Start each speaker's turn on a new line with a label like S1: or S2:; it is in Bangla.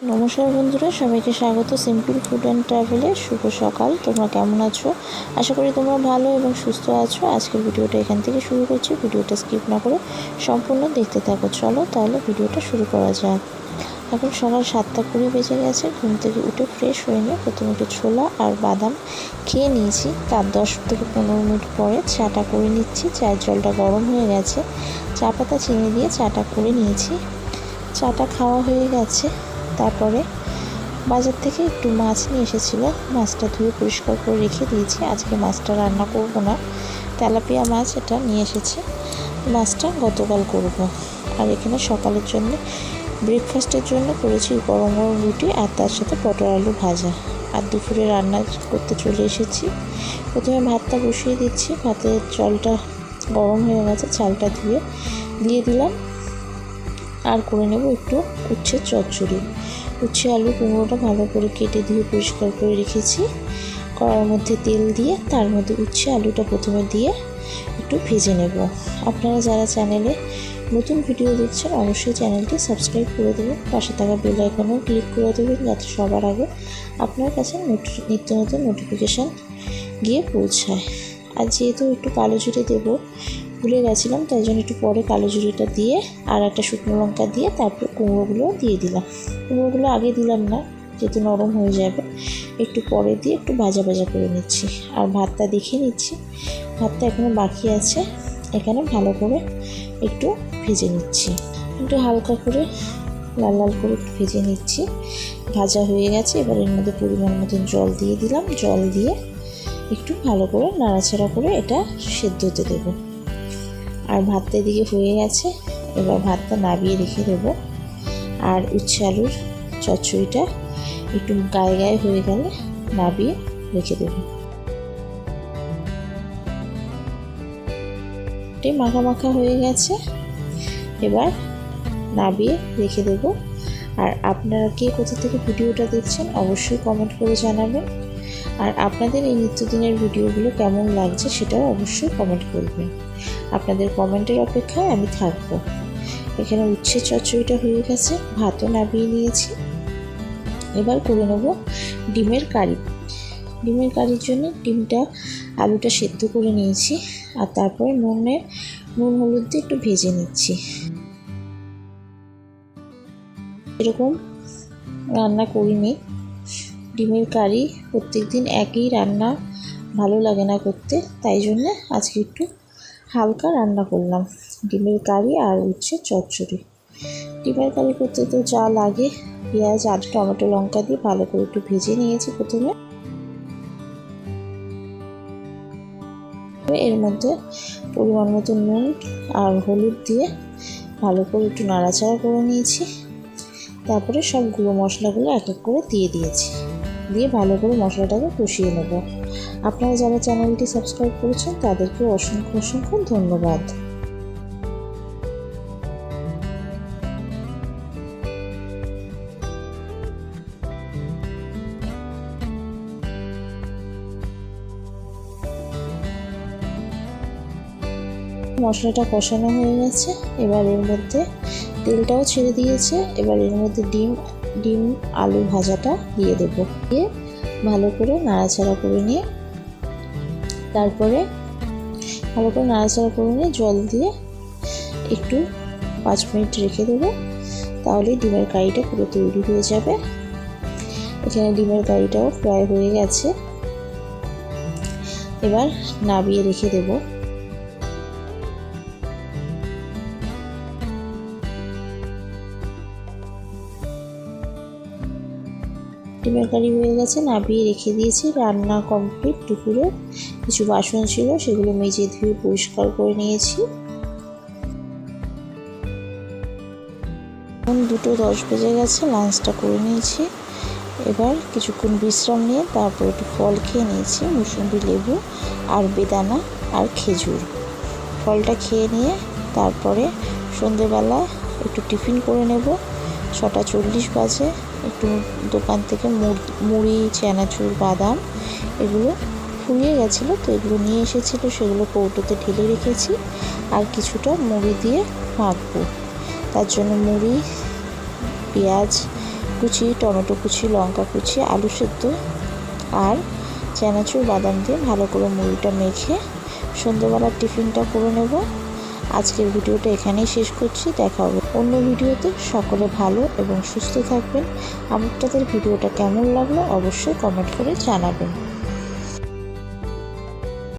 S1: নমস্কার বন্ধুরা, সবাইকে স্বাগত। সিম্পল ফুড অ্যান্ড ট্রাভেলে শুভ সকাল। তোমরা কেমন আছো? আশা করি তোমরা ভালো এবং সুস্থ আছো। আজকের ভিডিওটা এখান থেকে শুরু করছি। ভিডিওটা স্কিপ না করে সম্পূর্ণ দেখতে থাকো। চলো তাহলে ভিডিওটা শুরু করা যাক। এখন সকাল সাতটা কুড়ি বেজে গেছে। ঘুম থেকে উঠে ফ্রেশ হয়ে নিয়ে প্রথমে একটু ছোলা আর বাদাম খেয়ে নিয়েছি। তার দশ থেকে পনেরো মিনিট পরে চাটা করে নিচ্ছি। চায়ের জলটা গরম হয়ে গেছে। চা পাতা চিনি দিয়ে চাটা করে নিয়েছি। চাটা খাওয়া হয়ে গেছে। তারপরে বাজার থেকে একটু মাছ নিয়ে এসেছিল। মাছটা ধুয়ে পরিষ্কার করে রেখে দিয়েছি। আজকে মাছটা রান্না করব না। তেলাপিয়া মাছ এটা নিয়ে এসেছে। মাছটা গতকাল করব। আর এখানে সকালের জন্য ব্রেকফাস্টের জন্য করেছি গরম গরম রুটি আর তার সাথে পটল আলু ভাজা। আর দুপুরে রান্না করতে চলে এসেছি। প্রথমে ভাতটা বসিয়ে দিচ্ছি। ভাতের জলটা গরম হয়ে গেছে। চালটা ধুয়ে দিয়ে দিলাম। আর করে নেব একটু উচ্ছের চচ্চড়ি। উচ্ছে আলু কুমড়োটা ভালো করে কেটে দিয়ে পরিষ্কার করে রেখেছি। কড়ার মধ্যে তেল দিয়ে তার মধ্যে উচ্ছে আলুটা প্রথমে দিয়ে একটু ভেজে নেব। আপনারা যারা চ্যানেলে নতুন ভিডিও দেখছেন, অবশ্যই চ্যানেলটি সাবস্ক্রাইব করে দেবেন, পাশে থাকা বেল আইকনেও ক্লিক করে দেবেন যাতে সবার আগে আপনার কাছে নিত্য নতুন নোটিফিকেশান গিয়ে পৌঁছায়। আর যেহেতু একটু কালো জিরে দেবো ভুলে গেছিলাম, তাই জন্য একটু পরে কালো জিরেটা দিয়ে আর একটা শুকনো লঙ্কা দিয়ে তারপর কুমড়োগুলো দিয়ে দিলাম। কুমড়োগুলো আগে দিলাম না, যেহেতু নরম হয়ে যাবে। একটু পরে দিয়ে একটু ভাজা ভাজা করে নিচ্ছি। আর ভাতটা দেখে নিচ্ছি। ভাতটা এখনও বাকি আছে। এখানে ভালো করে একটু ভেজে নিচ্ছি। একটু হালকা করে লাল লাল করে একটু ভেজে নিচ্ছি। ভাজা হয়ে গেছে, এবার এর মধ্যে পরিমাণ মতন জল দিয়ে দিলাম। জল দিয়ে একটু ভালো করে নাড়াচাড়া করে এটা সেদ্ধ হতে দেবো। আর ভাতটা এদিকে হয়ে গেছে। এবার ভাতটা নাবিয়ে রেখে দেবো। আর উচ্ছে আলুর চচ্চড়িটা একটু গায়ে গায়ে হয়ে গেলে নাবিয়ে রেখে দেবো। মাখা মাখা হয়ে গেছে। এবার নাবিয়ে রেখে দেবো। আর আপনারা কে কোথা থেকে ভিডিওটা দেখছেন অবশ্যই কমেন্ট করে জানাবেন। আর আপনাদের এই নিত্যদিনের ভিডিওগুলো কেমন লাগছে সেটাও অবশ্যই কমেন্ট করবেন। আপনাদের কমেন্টের অপেক্ষায় আমি থাকব। এখানে উচ্ছে চচ্চড়িটা হয়ে গেছে, ভাতও নামিয়ে নিয়েছি। এবার করে নেব ডিমের কারি। ডিমের কারির জন্য ডিমটা, আলুটা সেদ্ধ করে নিয়েছি আর তারপরে নুনের, নুন হলুদ দিয়ে একটু ভেজে নিচ্ছি। এরকম রান্না করিনি। ডিমের কারি প্রত্যেক দিন একই রান্না, ভালো লাগে না করতে, তাই জন্য আজকে একটু হালকা রান্না করলাম। ডিমের কারি আর উচ্ছে চচ্চড়ি। ডিমের কারি করতে তো যা লাগে, পেঁয়াজ আর টমেটো, লঙ্কা দিয়ে ভালো করে একটু ভেজে নিয়েছি প্রথমে। এর মধ্যে পরিমাণ মতো নুন আর হলুদ দিয়ে ভালো করে একটু নাড়াচাড়া করে নিয়েছি। তারপরে সব গুঁড়ো মশলাগুলো এক এক করে দিয়ে দিয়েছি। দিয়ে ভালো করে মশলাটাকে কষিয়ে নেব। আপনারা যারা চ্যানেলটি সাবস্ক্রাইব করেছেন তাদেরকে অসংখ্য অসংখ্য ধন্যবাদ। মশলাটা কষানো হয়ে গেছে। এবার এর মধ্যে তেলটাও ছেড়ে দিয়েছে। এবার এর মধ্যে ডিম ডিম আলু ভাজাটা দিয়ে দেবো। দিয়ে ভালো করে নাড়াচাড়া করে নিয়ে তারপরে ভালো করে নাড়াচাড়া করে নিয়ে জল দিয়ে একটু পাঁচ মিনিট রেখে দেবো। তাহলে ডিমের কারিটা পুরো তৈরি হয়ে যাবে। এখানে ডিমের কারিটাও ফ্রাই হয়ে গেছে। এবার নাবিয়ে রেখে দেবো। ডিমের কারি হয়ে গেছে, নাবিয়ে রেখে দিয়েছি। রান্না কমপ্লিট দুপুরে কিছু বাসন ছিল, সেগুলো মেজে ধুয়ে পরিষ্কার করে নিয়েছি। এখন দুটো দশ বেজে গেছে লাঞ্চটা করে নিয়েছি। এবার কিছুক্ষণ বিশ্রাম নিয়ে তারপর একটু ফল খেয়ে নিয়েছি, মুসুম্বি লেবু আর বেদানা আর খেজুর। ফলটা খেয়ে নিয়ে তারপরে সন্ধেবেলা একটু টিফিন করে নেব। ছটা চল্লিশ বাজে। একটু দোকান থেকে মুড়ি চানাচুর, বাদাম এগুলো ফুরিয়ে গেছিল। তো এগুলো নিয়ে এসেছিল, সেগুলো কৌটোতে ঢেলে রেখেছি। আর কিছুটা মুড়ি দিয়ে মাখবো। তার জন্য মুড়ি, পেঁয়াজ কুচি, টমেটো কুচি, লঙ্কা কুচি, আলু সেদ্ধ আর চানাচুর, বাদাম দিয়ে ভালো করে মুড়িটা মেখে সন্ধ্যেবেলার টিফিনটা করে নেব। আজকের ভিডিওটা এখানেই শেষ করছি। দেখা হবে অন্য ভিডিওতে। সকলে ভালো এবং সুস্থ থাকবেন। আপনাদের ভিডিওটা কেমন লাগল অবশ্যই কমেন্ট করে জানাবেন।